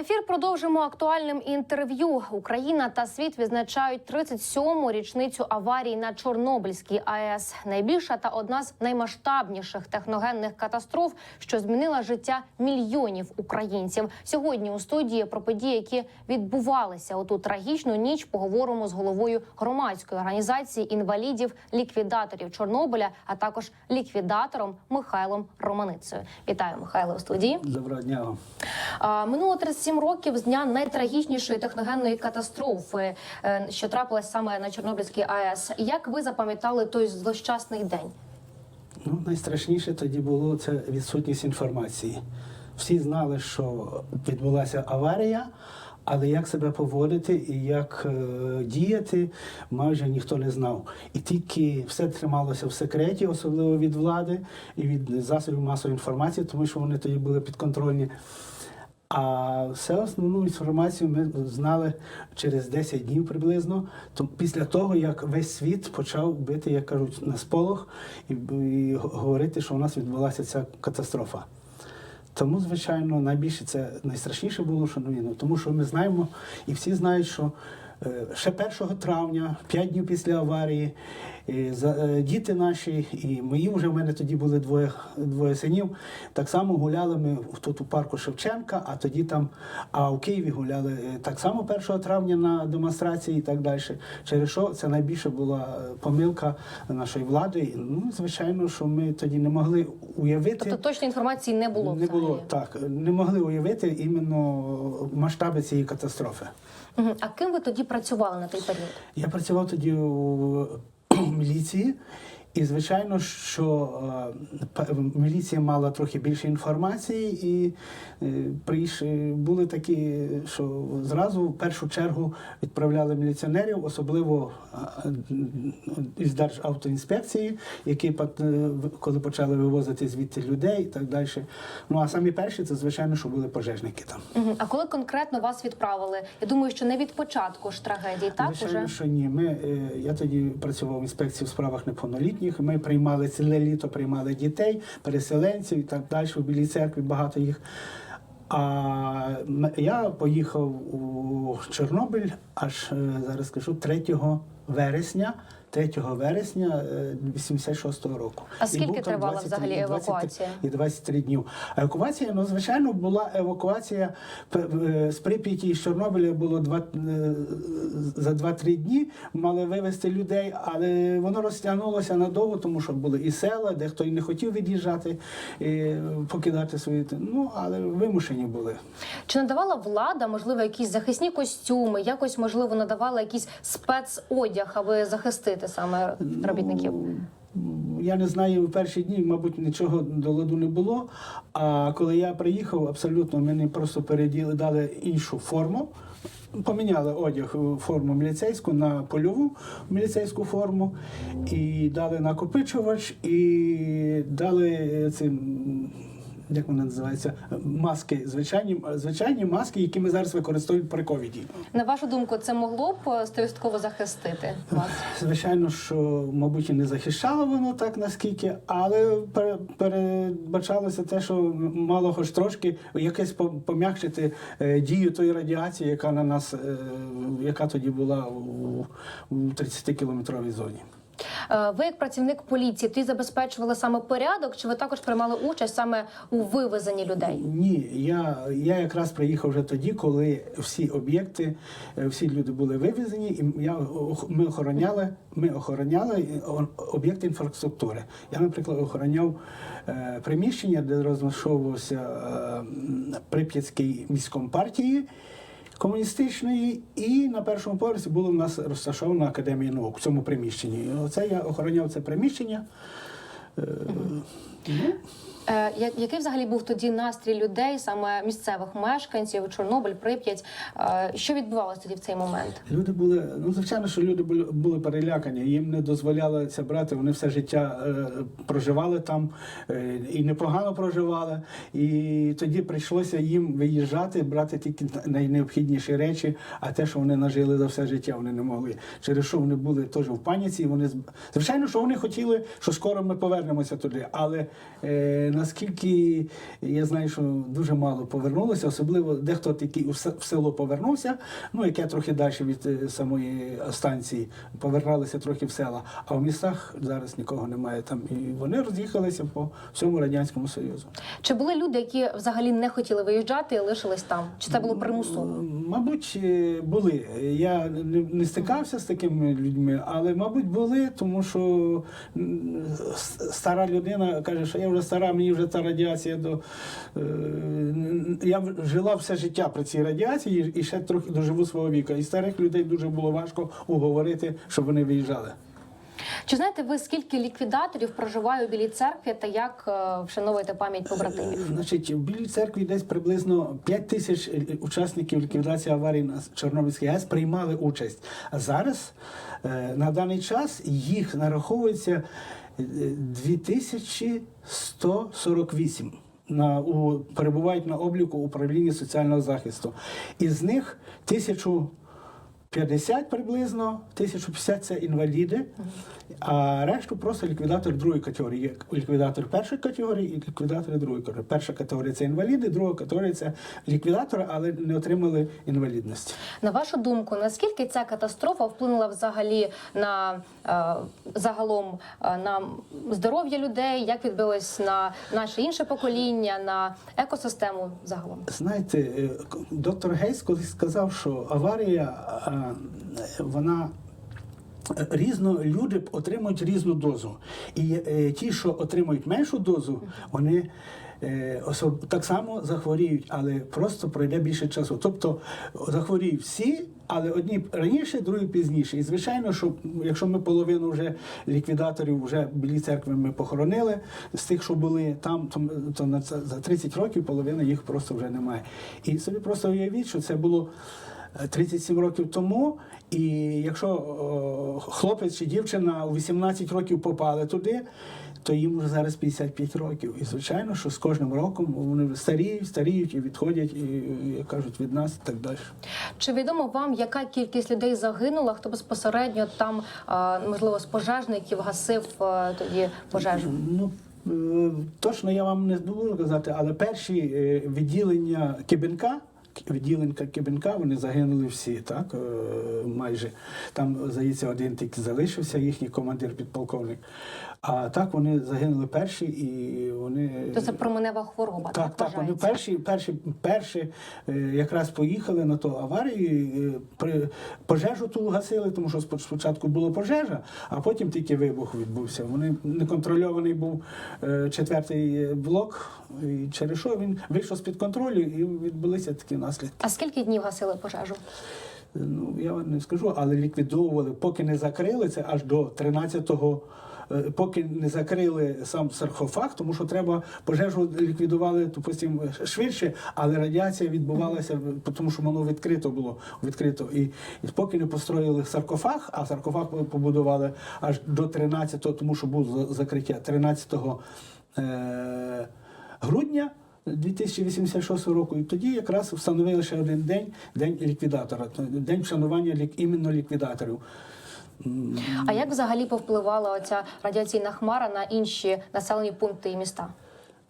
Ефір продовжимо актуальним інтерв'ю. Україна та світ відзначають 37-му річницю аварії на Чорнобильській АЕС. Найбільша та одна з наймасштабніших техногенних катастроф, що змінила життя мільйонів українців. Сьогодні у студії про події, які відбувалися у ту трагічну ніч, поговоримо з головою громадської організації інвалідів ліквідаторів Чорнобиля, а також ліквідатором Михайлом Романицею. Вітаю, Михайло, у студії. Доброго дня Минуло 37 років з дня найтрагічнішої техногенної катастрофи, е, що трапилась саме на Чорнобильській АЕС. Як ви запам'ятали той злощасний день? Ну, найстрашніше тоді було це відсутність інформації. Всі знали, що відбулася аварія, але як себе поводити і як е, діяти, майже ніхто не знав. І тільки все трималося в секреті, особливо від влади і від засобів масової інформації, тому що вони тоді були підконтрольні. А все основну інформацію ми знали через 10 днів приблизно, то після того, як весь світ почав бити, як кажуть, на сполох і, і говорити, що у нас відбулася ця катастрофа. Тому, звичайно, найбільше це найстрашніше було, що ну, тому що ми знаємо, і всі знають, що ще 1 травня, 5 днів після аварії, е, е, діти наші, і мої вже в мене тоді були двоє, двоє синів. Так само гуляли ми тут у парку Шевченка, а тоді там, а у Києві гуляли е, так само 1 травня на демонстрації і так далі. Через що це найбільше була е, помилка нашої влади. Ну, звичайно, що ми тоді не могли уявити. Тобто точної інформації не було. Не було так, не могли уявити іменно масштаби цієї катастрофи. А ким ви тоді працювали на той період? Я працював тоді у міліції, і звичайно, що е, міліція мала трохи більше інформації, і е, прийш- були такі, що зразу в першу чергу відправляли міліціонерів, особливо е, із Державтоінспекції, які е, коли почали вивозити звідти людей і так далі. Ну а самі перші це звичайно, що були пожежники там. А коли конкретно вас відправили? Я думаю, що не від початку ж трагедії, так Звичайно, уже? що ні. Ми, е, я тоді працював в інспекції в справах неповнолітніх. Ми приймали ціле літо, приймали дітей, переселенців і так далі. У Білій церкві багато їх. А я поїхав у Чорнобиль аж е, зараз скажу 3 вересня. 3 вересня е, 86-го року. А скільки тривала 23 взагалі 23 евакуація? І 23 днів. Евакуація, ну звичайно, була евакуація е, з Прип'яті з Чорнобиля було два е, за 2-3 дні. Мали вивезти людей, але воно розтягнулося надовго, тому що були і села, де хто і не хотів від'їжджати, і покидати свої. Ну але вимушені були. Чи надавала влада, можливо, якісь захисні костюми, якось можливо надавала якийсь спецодяг, аби захистити саме робітників? Ну, Я не знаю, в перші дні, мабуть, нічого до ладу не було. А коли я приїхав, абсолютно мені просто переділи, дали іншу форму. Поміняли одяг е, форму міліцейську на польову міліцейську форму, і дали накопичувач, і дали е, ці, м, як вони називаються, маски, звичайні, звичайні маски, які ми зараз використовуємо при ковіді. На вашу думку, це могло б е, стовідсотково захистити вас? Звичайно, що, мабуть, і не захищало воно так наскільки, але пере- передбачалося те, що мало хоч трошки якесь по- пом'якшити е, дію тої радіації, яка на нас, е, яка тоді була у 30-кілометровій зоні. Е, Ви, як працівник поліції, тоді забезпечували саме порядок, чи ви також приймали участь саме у вивезенні людей? Ні, я, я якраз приїхав вже тоді, коли всі об'єкти, е, всі люди були вивезені, і я, ми охороняли, ми охороняли е, об'єкти інфраструктури. Я, наприклад, охороняв приміщення, де розташовувався е, Прип'ятський міськом партії. Комуністичної, і на першому поверсі було в нас розташована академія наук в цьому приміщенні. Оце я охороняв це приміщення. Е, ну, Який взагалі був тоді настрій людей, саме місцевих мешканців, Чорнобиль, Прип'ять? Е, Що відбувалося тоді в цей момент? Люди були, ну звичайно, що люди були, були перелякані, їм не дозволяли це брати. Вони все життя е, проживали там е, і непогано проживали. І тоді прийшлося їм виїжджати, брати тільки найнеобхідніші речі, а те, що вони нажили за все життя, вони не могли. Через що вони були теж в паніці. Вони звичайно, що вони хотіли, що скоро ми повернемося туди, але е, наскільки я знаю, що дуже мало повернулося, особливо дехто такий в село повернувся, ну яке трохи далі від е, самої станції, повернулися трохи в села. А в містах зараз нікого немає там. І вони роз'їхалися по всьому радянському союзу. Чи були люди, які взагалі не хотіли виїжджати і лишились там? Чи це було примусово? Мабуть, е, були. Я не, стикався з такими людьми, але, мабуть, були, тому що стара людина каже, що я вже стара, мені вже та радіація до. е, Я жила все життя при цій радіації і ще трохи доживу свого віка. І старих людей дуже було важко уговорити, щоб вони виїжджали. Чи знаєте ви скільки ліквідаторів проживає у Білій церкві та як е, вшановуєте пам'ять побратимів? Значить, в Білій церкві десь приблизно 5 тисяч е, учасників ліквідації аварії на Чорнобильській АЕС приймали участь. А зараз е, на даний час їх нараховується е, 2148. На, у, перебувають на обліку управління соціального захисту. Із них тисячу 50 приблизно, 1050 це інваліди, а решту просто ліквідатор другої категорії. Є ліквідатор першої категорії і ліквідатори другої категорії. Перша категорія це інваліди, друга категорія це ліквідатори, але не отримали інвалідності. На вашу думку, наскільки ця катастрофа вплинула взагалі на е, загалом е, на здоров'я людей? Як відбилось на наше інше покоління, на екосистему загалом? Знаєте, е, доктор Гейс колись сказав, що аварія вона. Різно люди отримують різну дозу. І е, ті, що отримують меншу дозу, вони е, особ- так само захворіють, але просто пройде більше часу. Тобто захворіють всі, але одні раніше, другі пізніше. І звичайно, що якщо ми половину вже ліквідаторів вже білі церкви ми похоронили з тих, що були там, то, то на це- за 30 років половина їх просто вже немає. І собі просто уявіть, що це було. Е, 37 років тому, і якщо о, хлопець чи дівчина у 18 років попали туди, то їм вже зараз 55 років. І звичайно, що з кожним роком вони старіють, старіють і відходять, і, як кажуть, від нас і так далі. Чи відомо вам, яка кількість людей загинула? Хто безпосередньо там е, можливо з пожежників гасив е, тоді пожежу? Ну е, точно я вам не можу казати, але перші е, відділення Кибенка. Відділенка Кибенка, вони загинули всі, так е, майже там, здається, один тільки залишився, їхній командир, підполковник. А так вони загинули перші і вони То це променева хвороба. так, так, так вони перші, перші, перші е, якраз поїхали на ту аварію, е, пожежу ту гасили, тому що спочатку була пожежа, а потім тільки вибух відбувся. Вони неконтрольований був четвертий блок, і через що він вийшов з під контролю і відбулися такі наслідки. А скільки днів гасили пожежу? Ну я вам не скажу, але ліквідовували, поки не закрили це аж до 13-го. е, Поки не закрили сам саркофаг, тому що треба пожежу ліквідували, допустим, швидше, але радіація відбувалася, тому що воно відкрито було відкрито. І, і поки не построїли саркофаг, а саркофаг побудували аж до 13-го, тому що було закриття 13 е, грудня. 2086 року, і тоді якраз встановили ще один день день ліквідатора, день вшанування лік, іменно ліквідаторів. А як взагалі повпливала оця радіаційна хмара на інші населені пункти і міста?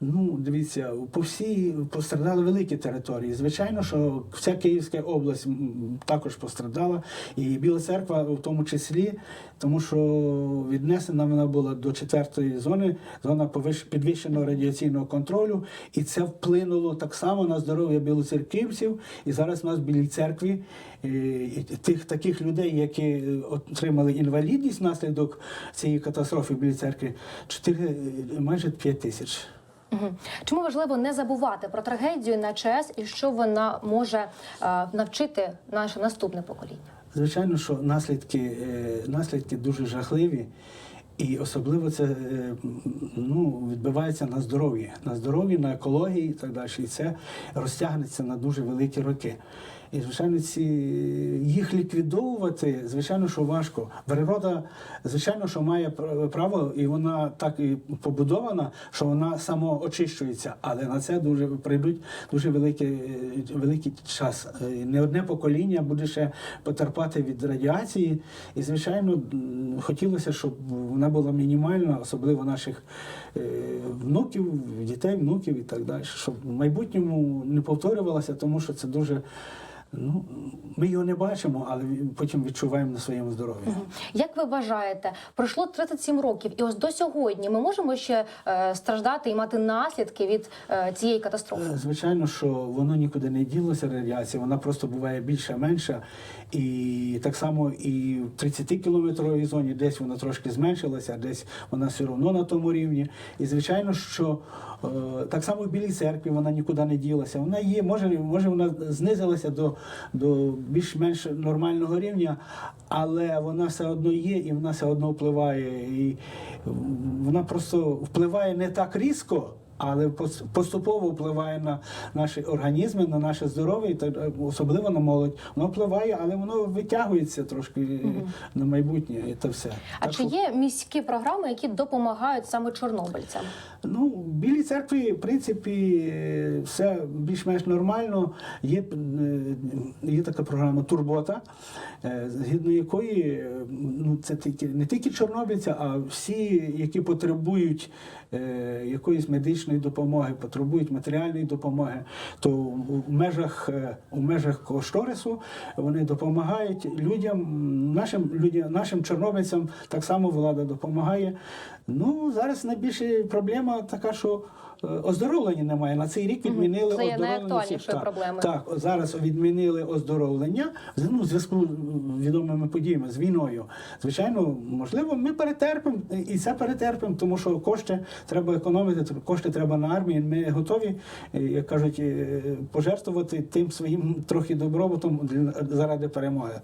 Ну, дивіться, по всій пострадали великі території. Звичайно, що вся Київська область також пострадала, і Біла церква в тому числі, тому що віднесена вона була до четвертої зони, зона підвищеного радіаційного контролю, і це вплинуло так само на здоров'я білоцерківців. І зараз у нас в Білій церкві е, тих таких людей, які е, отримали інвалідність внаслідок цієї катастрофи в Білій церкві, 4, майже 5 тисяч. Мгм. Чому важливо не забувати про трагедію на ЧАЕС і що вона може е, навчити наше наступне покоління? Звичайно, що наслідки, е, наслідки дуже жахливі, і особливо це е, ну, відбивається на здоров'ї, на здоров'ї, на екології і так далі. І це розтягнеться на дуже великі роки. І, звичайно, ці їх ліквідовувати, звичайно, що важко. Природа, звичайно, що має пр- право, і вона так і побудована, що вона самоочищується. Але на це дуже прийдуть дуже великий, великий час. Не одне покоління буде ще потерпати від радіації. І, звичайно, хотілося, щоб вона була мінімальна, особливо наших е, внуків, дітей, внуків і так далі, щоб в майбутньому не повторювалося, тому що це дуже. Ну, ми його не бачимо, але потім відчуваємо на своєму здоров'ї. Як ви вважаєте, пройшло 37 років, і ось до сьогодні ми можемо ще е, страждати і мати наслідки від е, цієї катастрофи? Е, Звичайно, що воно нікуди не ділося, радіація, вона просто буває більша, менша. І так само і в 30-кілометровій зоні десь вона трошки зменшилася, десь вона все одно на тому рівні. І звичайно, що е, так само в Білій церкві вона нікуди не ділася. Вона є, може, може вона знизилася до, до більш-менш нормального рівня, але вона все одно є і вона все одно впливає. І вона просто впливає не так різко. Але поступово впливає на наші організми, на наше здоров'я, е, особливо на молодь. Воно впливає, але воно витягується трошки на майбутнє. І це все. А Так чи є міські програми, які допомагають саме чорнобильцям? Ну, в Білій церкві, в принципі, все більш-менш нормально. Є, е, є така програма Турбота, е, згідно якої е, ну, це тільки, не тільки чорнобильця, а всі, які потребують е, якоїсь медичної допомоги, потребують матеріальної допомоги, то в межах, е, у межах кошторису вони допомагають людям, нашим людям, нашим чорнобильцям так само влада допомагає. Ну, зараз найбільша проблема така, що е, оздоровлення немає. На цей рік відмінили Це оздоровлення. найактуальнішою всіх. Так. Так, зараз відмінили оздоровлення ну, в зв'язку з відомими подіями, з війною. Звичайно, можливо, ми перетерпимо і це перетерпимо, тому що кошти треба економити, кошти треба на армію. Ми готові, е, як кажуть, е, пожертвувати тим своїм трохи добробутом заради перемоги.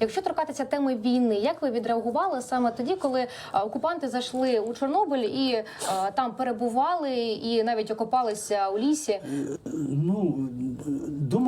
Якщо торкатися теми війни, як ви відреагували саме тоді, коли е, окупанти зайшли у Чорнобиль і е, там перебували, і навіть окопалися у лісі? Ну,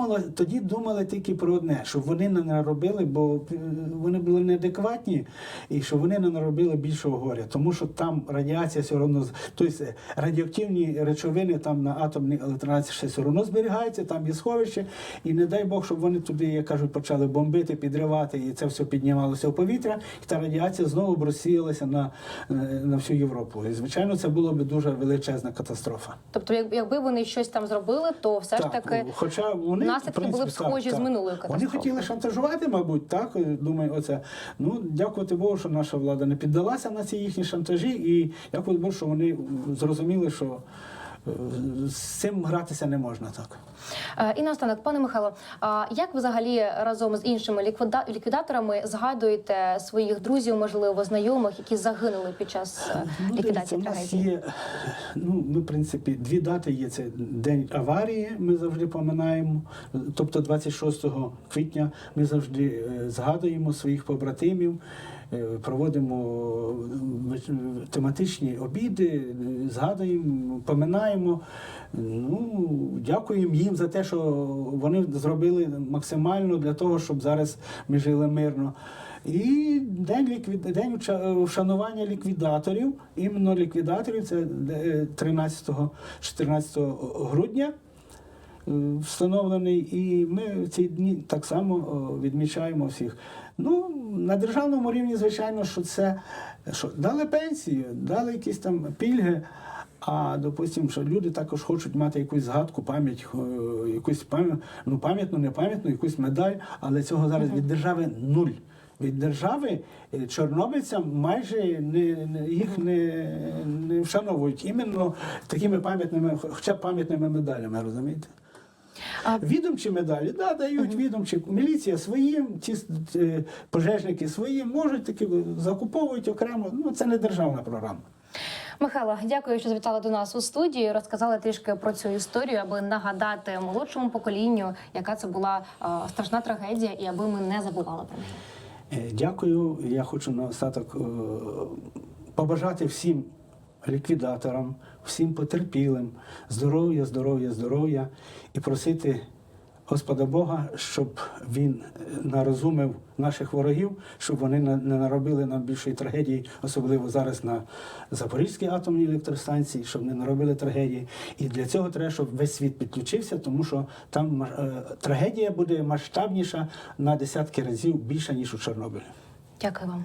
думала, тоді думали тільки про одне, щоб вони не наробили, бо е, вони були неадекватні, і щоб вони не наробили більшого горя. Тому що там радіація все одно, тобто е, радіоактивні речовини там на атомній електростанції ще все одно зберігаються, там є сховище, і не дай Бог, щоб вони туди, як кажуть, почали бомбити, підривати, і це все піднімалося в повітря, і та радіація знову б розсіялася на, е, на всю Європу. І, звичайно, це було б дуже величезна катастрофа. Тобто, якби вони щось там зробили, то все ж таки хоча вони наслідки принципі, були б схожі з минулої Вони хотіли шантажувати, мабуть, так е, думаю, оце. Ну дякувати Богу, що наша влада не піддалася на ці їхні шантажі, і дякувати Богу, що вони зрозуміли, що з цим гратися не можна так. Е, І наостанок, пане Михайло, а як ви взагалі разом з іншими ліквіда- ліквідаторами згадуєте своїх друзів, можливо, знайомих, які загинули під час е, Ну, ліквідації дивіться, у нас трагедії? є, ну, ми, в принципі, дві дати є. Це день аварії, ми завжди поминаємо. Тобто 26 квітня ми завжди е, згадуємо своїх побратимів, е, проводимо е, тематичні обіди, е, згадуємо, поминаємо. Ну, дякуємо їм за те, що вони зробили максимально для того, щоб зараз ми жили мирно. І день ліквід... день вшанування ліквідаторів, іменно ліквідаторів, це е, 13-14 грудня е, встановлений, і ми ці дні так само відмічаємо всіх. Ну, на державному рівні, звичайно, що це що дали пенсію, дали якісь там пільги. А допустимо, що люди також хочуть мати якусь згадку, пам'ять, е, якусь пам'ять, ну пам'ятну, не пам'ятну, якусь медаль, але цього зараз від держави нуль. Від держави е, чорнобильцям майже не, не їх не, не вшановують іменно такими пам'ятними, хоча б пам'ятними медалями, розумієте? А- Відомчі медалі, да, дають відомчі. Міліція своїм, ті е, пожежники своїм, можуть таки закуповують окремо. Ну це не державна програма. Михайло, дякую, що завітали до нас у студію. Розказали трішки про цю історію, аби нагадати молодшому поколінню, яка це була е, страшна трагедія, і аби ми не забували про неї. Е, Дякую. Я хочу на остаток побажати всім ліквідаторам, всім потерпілим здоров'я, здоров'я, здоров'я і просити Господа Бога, щоб він е, нарозумив наших ворогів, щоб вони не наробили нам більшої трагедії, особливо зараз на Запорізькій атомній електростанції, щоб не наробили трагедії. І для цього треба, щоб весь світ підключився, тому що там е, трагедія буде масштабніша на десятки разів більша, ніж у Чорнобилі. Дякую вам.